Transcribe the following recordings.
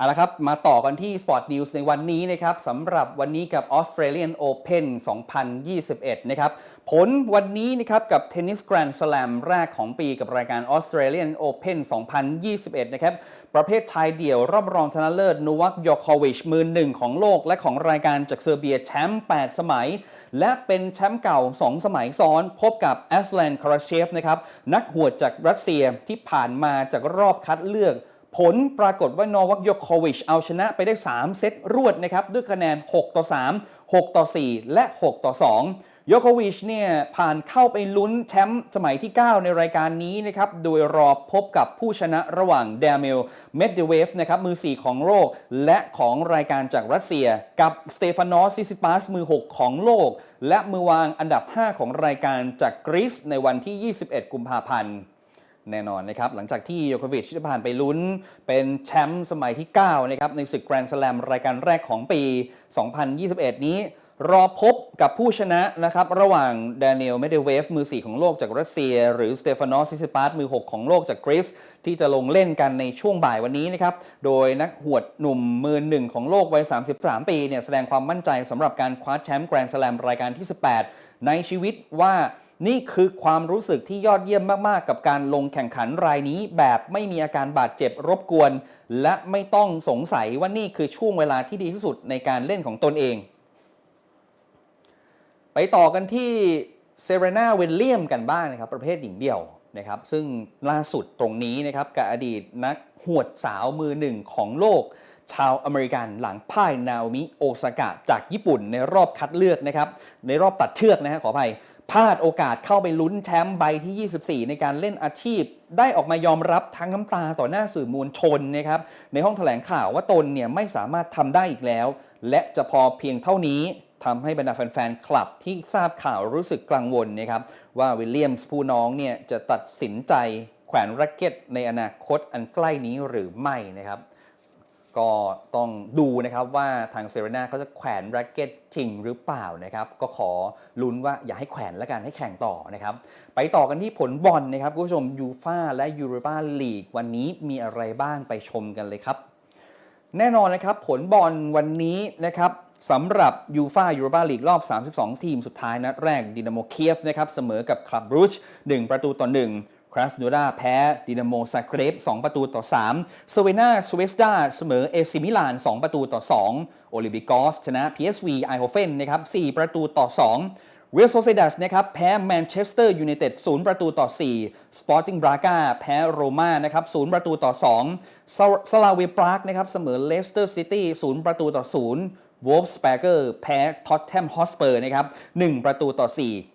เอาละครับมาต่อกันที่ Sport News ในวันนี้นะครับสำหรับวันนี้กับ Australian Open 2021 นะครับผลวันนี้นะครับกับเทนนิส Grand Slam แรกของปีกับรายการ Australian Open 2021 นะครับประเภทชายเดี่ยวรอบรองชนะเลิศนูวักยอคอวิชมือหนึ่งของโลกและของรายการจากเซอร์เบียแชมป์ 8 สมัย และเป็นแชมป์เก่า 2 สมัยซ้อน พบกับแอสแลนคาราเชฟนะครับนักหวดจากรัสเซียที่ผ่านมาจากรอบคัดเลือก ผลปรากฏว่านอวักยอคอวิชเอาชนะไปได้ 3 เซตรวดนะครับ ด้วยคะแนน 6 ต่อ 3 6 ต่อ 4 และ 6 ต่อ 2 โยโควิชเนี่ยผ่านเข้าไปลุ้นแชมป์สมัยที่ 9 ในรายการนี้นะครับ โดยรอพบกับผู้ชนะระหว่างเดมิลเมดเดเวฟนะครับ มือ 4 ของโลก และของรายการจากรัสเซีย กับสเตฟานอสซิซิปัสมือ 6 ของโลก และมือวางอันดับ 5 ของรายการจากกรีซในวันที่ 21 กุมภาพันธ์ แน่นอนนะครับหลังจากที่โยโควิชจะผ่านไปลุ้น เป็นแชมป์สมัยที่ 9 นะครับ ในศึกแกรนด์สแลมรายการแรกของปี 2021 นี้ รอพบกับผู้ชนะนะครับ ระหว่างด a น i e l เมเดเวฟมือ 4 ของโลกจากรัสเซีย หรือสเตฟานอสซิซิปาสมือ 6 ของโลกจากกรีซที่จะลงเล่นกันในช่วงบ่ายวันนี้นะครับ โดยนักหวดหนุ่มมือหนึ่งของโลกวัย 33 ปีเนี่ยแสดงความมั่นใจสำหรับการคว้าแชมป์แกรนด์สแลมรายการที่ 18 ในชีวิตว่า นี่คือความรู้สึกที่ยอดเยี่ยมมากๆ กับการลงแข่งขันรายนี้ แบบไม่มีอาการบาดเจ็บรบกวน และไม่ต้องสงสัยว่านี่คือช่วงเวลาที่ดีที่สุดในการเล่นของตนเอง ไปต่อกันที่เซเรนาเวลเลียมกันบ้างนะครับ ประเภทหญิงเดี่ยวนะครับ ซึ่งล่าสุดตรงนี้นะครับกับอดีตนักหวดสาวมือหนึ่งของโลก ชาวอเมริกันหลังพ่ายนาโอมิโอซากะจากญี่ปุ่นในรอบคัดเลือกนะครับ ในรอบตัดเชือกนะฮะขออภัย พลาดโอกาสเข้าไปลุ้นแชมป์ใบที่ 24 ในการเล่นอาชีพ ได้ออกมายอมรับทั้งน้ำตาต่อหน้าสื่อมวลชนนะครับในห้องแถลงข่าวว่าตนเนี่ยไม่สามารถทำได้อีกแล้ว และจะพอเพียงเท่านี้ทำให้บรรดาแฟนๆ คลับที่ทราบข่าวรู้สึกกังวลนะครับว่าวิลเลียมส์ผู้น้องเนี่ยจะตัดสินใจแขวนแร็กเก็ตในอนาคตอันใกล้นี้หรือไม่นะครับ ก็ต้องดูนะครับว่าทางเซเรนาเขาจะแขวนแร็กเก็ตจริงหรือเปล่านะครับ ก็ขอลุ้นว่าอย่าให้แขวนแล้วกันให้แข่งต่อนะครับ ไปต่อกันที่ผลบอลนะครับคุณผู้ชมยูฟาและยูโรปาลีกวันนี้มีอะไรบ้างไปชมกันเลยครับ แน่นอนนะครับผลบอลวันนี้นะครับสำหรับยูฟายูโรปาลีกรอบ 32 ทีมสุดท้ายนัดแรกดินาโมเคียฟนะครับเสมอกับคลับบรูช1ประตูต่อ1 คราสโนดาแพ้ดินาโมซาเครฟ2ประตูต่อ3สเวนาสเวสดาเสมอเอซิมิลาน 2 ประตูต่อ 2 โอลิบิกอส ชนะ PSV ไอโฮเฟนนะครับ4ประตูต่อ 2 เรอัลโซเซดัสนะครับแพ้แมนเชสเตอร์ยูไนเต็ด0ประตูต่อ 4 สปอร์ติ้งบรากาแพ้โรม่านะครับ0ประตูต่อ2สลาเวปรากนะครับเสมอเลสเตอร์ซิตี้0ประตูต่อ 0วอลฟสเปเกอร์แพ้ท็อตแทมฮอสเปอร์นะครับ1ประตูต่อ 4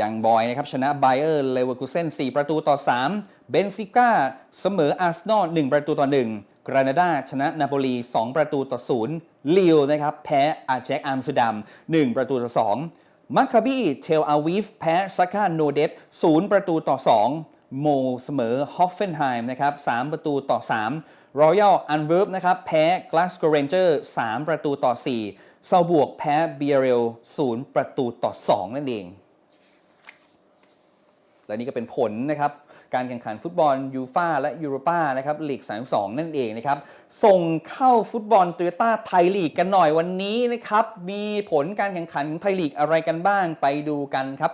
ยังบอยนะครับชนะไบเออร์เลเวอร์คูเซน4ประตูต่อ 3 เบนซิก้าเสมออาร์เซนอล1ประตูต่อ 1 กรานาดาชนะนาโปลี 2 ประตูต่อ 0 ลิวนะครับแพ้อาแจ็คอัมสเตอร์ดัม 1 ประตูต่อ 2 มัคคาบีเทลอาวีฟแพ้ซาคาโนเดฟ0ประตูต่อ 2 โมเสมอฮอฟเฟนไฮม์นะครับ3ประตูต่อ 3รอยัลอันเวิร์ฟนะครับแพ้กลาสโกเรนเจอร์3ประตูต่อ 4เซาบวกแพ้เบียเรล0ประตูต่อ 2 นั่นเอง และนี่ก็เป็นผลนะครับ การแข่งขันฟุตบอลยูฟาและยูโรปานะครับลีก 32 นั่นเองนะครับ ส่งเข้าฟุตบอลโตโยต้าไทยลีกกันหน่อยวันนี้นะครับ มีผลการแข่งขันไทยลีกอะไรกันบ้างไปดูกันครับ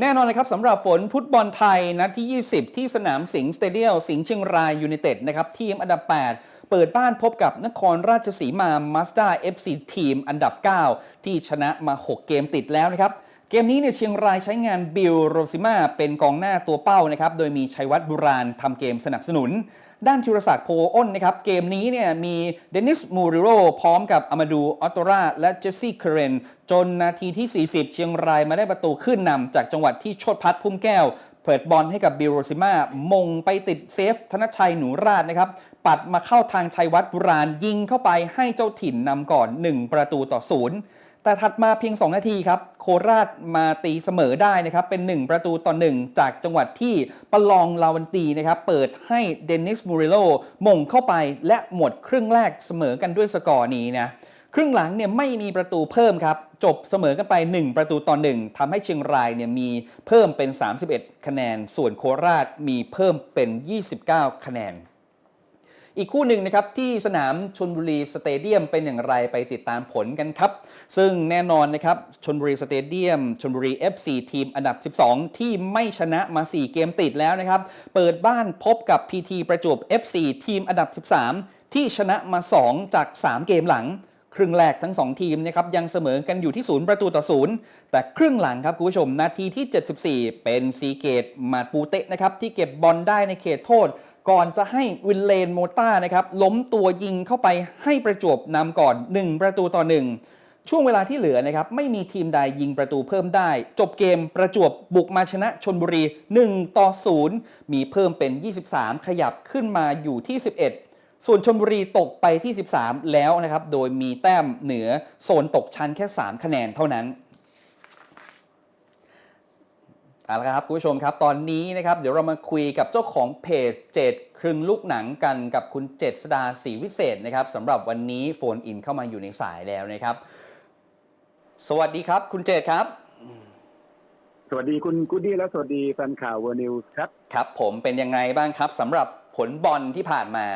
แน่นอนนะครับสำหรับฝนฟุตบอลไทยนัดที่ 20 ที่สนามสิงห์สเตเดียลสิงห์เชียงรายยูไนเต็ดนะครับทีมอันดับ 8 เปิดบ้านพบกับนครราชสีมามาสด้า FC ทีมอันดับ 9 ที่ชนะมา 6 เกมติดแล้วนะครับ เกมนี้เนี่ยเชียงรายใช้งานบิลโรซิมาเป็นกองหน้าตัวเป้านะครับ โดยมีชัยวัฒน์บุราณทำเกมสนับสนุน ด้านธีรศักดิ์โพอ้นนะครับ เกมนี้เนี่ยมีเดนิสมูริโรพร้อมกับอามาดูออตโตราและเจสซี่เคเรน จนนาทีที่ 40 เชียงรายมาได้ประตูขึ้นนำจากจังหวัดที่โชดพัดพุ่มแก้ว เปิดบอลให้กับบิโรซิมามงไปติดเซฟ ธนชัยหนูราชนะครับ ปัดมาเข้าทางชัยวัฒน์บุราณยิงเข้าไปให้เจ้าถิ่นนำก่อน 1 ประตูต่อศูนย์แต่ถัดมาเพียง 2 นาทีครับ โคราชมาตีเสมอได้นะครับ เป็น 1 ประตูต่อ 1 จากจังหวัดที่ประลองลาวันตีนะครับ เปิดให้เดนิสมูริโลมงเข้าไปและหมดครึ่งแรกเสมอกันด้วยสกอร์นี้นะ ครึ่งหลังเนี่ยไม่มีประตูเพิ่มครับ จบเสมอกันไป 1 ประตูต่อ1ทำให้เชียงรายเนี่ยมีเพิ่มเป็น 31 คะแนน ส่วนโคราชมีเพิ่มเป็น 29 คะแนน อีกคู่หนึ่งนะครับที่สนามชนบุรีสเตเดียมเป็นอย่างไรไปติดตามผลกันครับ ซึ่งแน่นอนนะครับชนบุรีสเตเดียมชนบุรี FC ทีมอันดับ 12 ที่ไม่ชนะมา 4 เกมติดแล้วนะครับ เปิดบ้านพบกับ PT ประจวบ FC ทีมอันดับ 13 ที่ชนะมา 2 จาก 3 เกมหลัง ครึ่งแรกทั้ง 2 ทีมนะครับยังเสมอกันอยู่ที่ 0 ประตูต่อ 0 แต่ครึ่งหลังครับคุณผู้ชม นาทีที่ 74 เป็นซีเกตมาปูเตะนะครับที่เก็บบอลได้ในเขตโทษ ก่อนจะให้วินเลนโมต้านะครับล้มตัวยิงเข้าไปให้ประจวบนำก่อน 1 ประตูต่อ 1 ช่วงเวลาที่เหลือนะครับไม่มีทีมใดยิงประตูเพิ่มได้ จบเกมประจวบบุกมาชนะชนบุรี 1 ต่อ 0 มีเพิ่มเป็น 23 ขยับขึ้นมาอยู่ที่ 11 ส่วนชนบุรีตกไปที่ 13 แล้วนะครับ โดยมีแต้มเหนือโซนตกชั้นแค่ 3 คะแนนเท่านั้นเอาละครับคุณผู้ชมครับตอนนี้นะครับเดี๋ยวเรามาคุยกับเจ้าของเพจเจดครึ่งลูกหนังกันกับคุณเจษดาศรีวิเศษนะครับสำหรับวันนี้โฟนอินเข้ามาอยู่ในสายแล้วนะครับ สวัสดีครับ คุณเจษครับ สวัสดีคุณกูดดี้และสวัสดีแฟนข่าวเวอร์นิวส์ครับ ครับ ผมเป็นยังไงบ้างครับสำหรับผลบอลที่ผ่านมา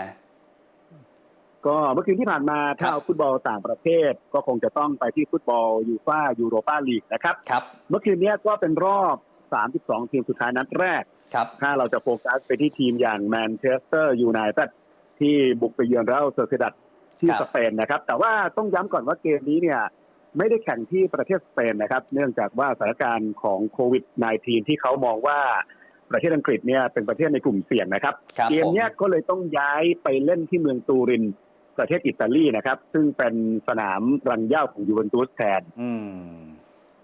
ก็เมื่อคืนที่ผ่านมาถ้าเอาฟุตบอลต่างประเทศก็คงจะต้องไปที่ฟุตบอลยูฟ่ายูโรปาลีกนะครับครับเมื่อคืนนี้ก็เป็นรอบ 32 ทีมสุดท้ายนัดแรกครับถ้าเราจะโฟกัสไปที่ทีมอย่างแมนเชสเตอร์ยูไนเต็ดที่บุกไปเยือนเรอัลเซอร์เซดัดที่ครับสเปนนะครับ แต่ว่าต้องย้ำก่อนว่าเกมนี้เนี่ยไม่ได้แข่งที่ประเทศสเปนนะครับ เนื่องจากว่าสถานการณ์ของโควิด -19 ที่เขามองว่าประเทศอังกฤษเนี่ยเป็นประเทศในกลุ่มเสี่ยงนะครับครับเกมผมเนี้ยก็เลยต้องย้ายไปเล่นที่เมืองตูริน ประเทศอิตาลีนะครับ ซึ่งเป็นสนามรังเหย้าของยูเวนตุสแทนอืม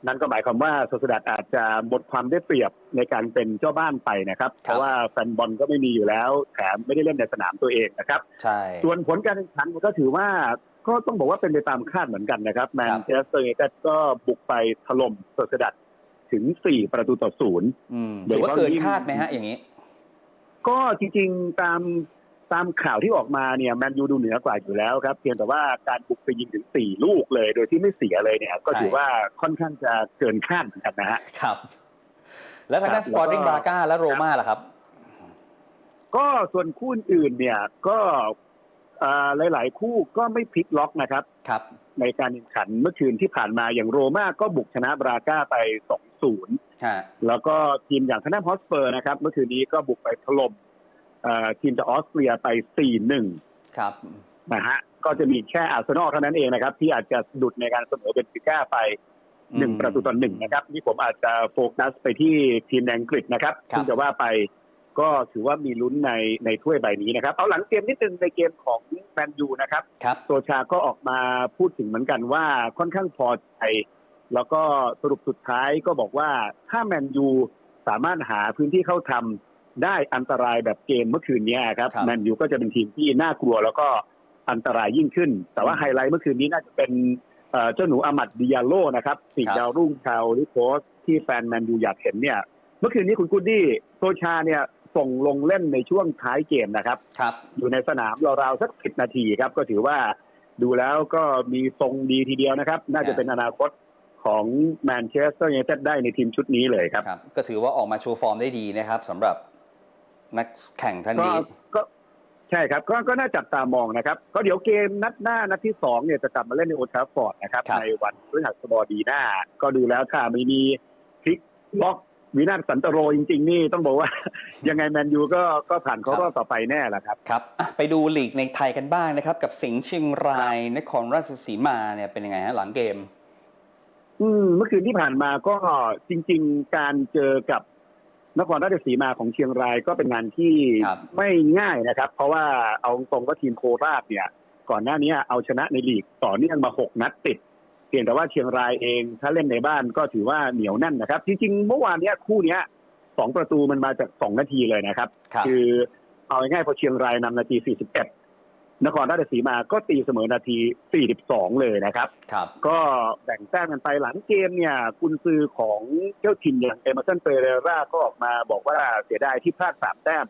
นั่นก็หมายความว่าโซสดัดอาจจะหมดความได้เปรียบในการเป็นเจ้าบ้านไปนะครับ เพราะว่าแฟนบอลก็ไม่มีอยู่แล้ว แถมไม่ได้เล่นในสนามตัวเองนะครับใช่ส่วนผลการแข่งขันก็ถือว่าก็ต้องบอกว่าเป็นไปตามคาดเหมือนกันนะครับแมนเชสเตอร์ยูไนเต็ดก็บุกไปถล่มโซสดัดถึง4ประตูต่อศูนย์อืมโดยถือว่าเฉพาะเกินยิ่งคาดไหมฮะอย่างนี้ ก็จริงๆตาม ตามข่าวที่ออกมาเนี่ยแมนยูดูเหนือกว่าอยู่แล้วครับเพียงแต่ว่าการบุกไปยิงถึงสี่ลูกเลย โดยที่ไม่เสียเลยเนี่ย ก็ถือว่าค่อนข้างจะเกินคาดเหมือนกันนะฮะครับ แล้วทางด้านคสรับปอร์ติ้งแล้วก็บราก้าและโรม่าล่ะครับ ก็ส่วนคู่อื่นเนี่ยก็เอ่อหลาย ๆ คู่ก็ไม่พลิกล็อกนะครับครับ ในการแข่งขันเมื่อคืนที่ผ่านมาอย่างโรม่าก็บุกชนะบราก้าไป2-0ฮะแล้วก็ทีมอย่างทางด้านฮอสเปอร์นะครับ เมื่อคืนนี้ก็บุกไปถล่มเอ่อ ทีมจากออสเตรียไป 4-1 ครับนะฮะก็จะมีแค่อาร์เซนอลเท่านั้นเองนะครับ ที่อาจจะดุดในการเสมอเบนฟิก้าไปหนึ่งอืมประตูต่อหนึ่งนะครับนี่ผมอาจจะโฟกัสไปที่ทีมในอังกฤษนะครับครับซึ่งจะว่าไปก็ถือว่ามีลุ้นในในถ้วยใบนี้นะครับ เอาหลังเกมนิดนึงในเกมของแมนยูนะครับครับโซชาก็ออกมาพูดถึงเหมือนกันว่าค่อนข้างพอใจ แล้วก็สรุปสุดท้ายก็บอกว่าถ้าแมนยูสามารถหาพื้นที่เข้าทำ ได้อันตรายแบบเกมเมื่อคืนนี้ครับครับแมนยูก็จะเป็นทีมที่น่ากลัวแล้วก็อันตรายยิ่งขึ้น แต่ว่าอืมไฮไลท์เมื่อคืนนี้น่าจะเป็นเอ่อเจ้าหนูอามัดดิยาโลนะครับสี่ครับดาวรุ่งชาวลิโพสที่แฟนแมนยูอยากเห็นเนี่ย เมื่อคืนนี้คุณกูดดี้โซชาเนี่ยส่งลงเล่นในช่วงท้ายเกมนะครับครับ อยู่ในสนามราวๆสักสิบนาทีครับ ก็ถือว่าดูแล้วก็มีทรงดีทีเดียวนะครับ น่าจะเป็นอนาคตของแมนเชสเตอร์ยูไนเต็ดได้ในทีมชุดนี้เลยครับครับก็ถือว่าออกมาโชว์ฟอร์มได้ดีนะครับสำหรับ นักแข่งท่านก็นี้ก็ใช่ครับก็ก็น่าจับตามองนะครับก็เดี๋ยวเกมนัดหน้านัดที่สองเนี่ยจะกลับมาเล่นในโอลด์แทราฟฟอร์ดนะครับครับ ในวันพฤหัสบดีหน้า ก็ดูแล้วถ้าไม่มีพลิกล็อกวินาศสันตโรจริง ๆ นี่ต้องบอกว่า ยังไงแมนยูก็ก็ผ่านเขารอบต่อไปแน่แหละครับครับอะไปดูลีกในไทยกันบ้างนะครับ กับสิงห์เชียงรายนครราชสีมาเนี่ยเป็นยังไงฮะหลังเกม อืมเมื่อคืนที่ผ่านมาก็จริง ๆ การเจอกับ นครราชสีมาของเชียงรายก็เป็นงานที่ครับไม่ง่ายนะครับ เพราะว่าเอาตรงว่าทีมโคราชเนี่ย ก่อนหน้านี้เอาชนะในลีกต่อเนื่องมาหกนัดติดเพียงแต่ว่าเชียงรายเองถ้าเล่นในบ้านก็ถือว่าเหนียวแน่นนะครับ จริงๆเมื่อวานเนี้ยคู่เนี้ยสองประตูมันมาจากสองนาทีเลยนะครับครับคือเอาง่ายๆพอเชียงรายนำนาที 41 นครราชสีมาก็ตีเสมอนาที 42 เลยนะครับครับ ก็แบ่งแต้มกันไปหลังเกมเนี่ยคุณซือของเจ้าถิ่นอย่างเอเมอร์สันเปเรราก็ออกมาบอกว่าเสียดายที่พลาดสามแต้ม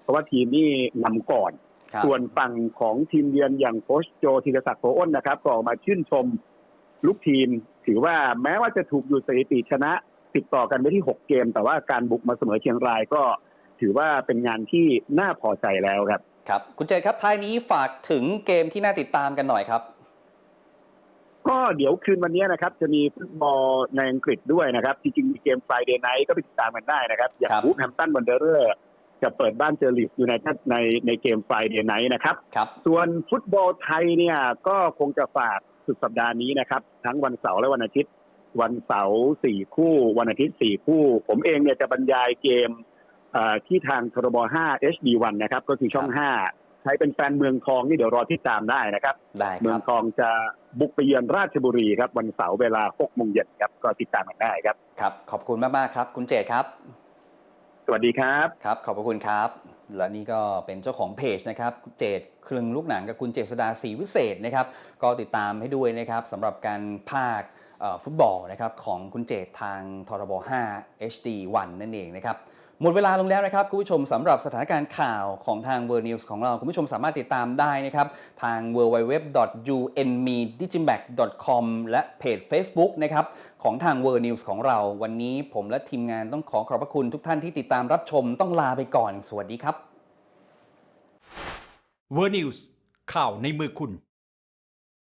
เพราะว่าทีมนี่นำก่อนครับส่วนฝั่งของทีมเยือนอย่างโค้ชโจธีรศักดิ์โพอ้นนะครับ ก็ออกมาชื่นชมลูกทีม ถือว่าแม้ว่าจะถูกอยู่สถิติชนะติดต่อกันไปที่ 6 เกม แต่ว่าการบุกมาเสมอเชียงรายก็ถือว่าเป็นงานที่น่าพอใจแล้วครับ ครับ คุณเจตครับท้ายนี้ฝากถึงเกมที่น่าติดตามกันหน่อยครับ ก็เดี๋ยวคืนวันนี้นะครับ จะมีฟุตบอลในอังกฤษด้วยนะครับ จริงๆ มีเกม Friday Night ก็ไปติดตามกันได้นะครับ อย่างครับวูฟแฮมตันวันเดอร์จะเปิดบ้านเจอลีดอยู่ในในในเกม Friday Night นะครับ ครับ ส่วนฟุตบอลไทยเนี่ยก็คงจะฝากสุดสัปดาห์นี้นะครับ ทั้งวันเสาร์และวันอาทิตย์ วันเสาร์สี่คู่ วันอาทิตย์สี่คู่ ผมเองเนี่ยจะบรรยายเกมเอ่อ ที่ทางทรบ5 HD1 นะครับ ก็คือช่อง 5 ใช้เป็นแฟนเมืองทองนี่เดี๋ยวรอติดตามได้นะครับ ได้คเมือรังบทองจะบุกไปเยือนราชบุรีครับ วันเสาร์เวลา6โมงเย็นครับ ก็ติดตามกันได้ครับ ครับ ขอบคุณมากๆครับ คุณเจตครับ สวัสดีครับ ครับ ขอบพระคุณครับ และนี่ก็เป็นเจ้าของเพจนะครับ เจตคลึงลูกหนังกับคุณเจษดาศรีวิเศษนะครับ ก็ติดตามให้ด้วยนะครับสำหรับการภาคเอ่อฟุตบอลนะครับของคุณเจตทางทรบ5 HD1 นั่นเองนะครับ หมดเวลาลงแล้วนะครับคุณผู้ชมสำหรับสถานการณ์ข่าวของทาง World News ของเรา คุณผู้ชมสามารถติดตามได้นะครับทาง www.unmedigimac.com และเพจ Facebook นะครับของทาง World News ของเรา วันนี้ผมและทีมงานต้องขอขอบพระคุณทุกท่านที่ติดตามรับชมต้องลาไปก่อน สวัสดีครับเวอร์นิวส์ข่าวในมือคุณ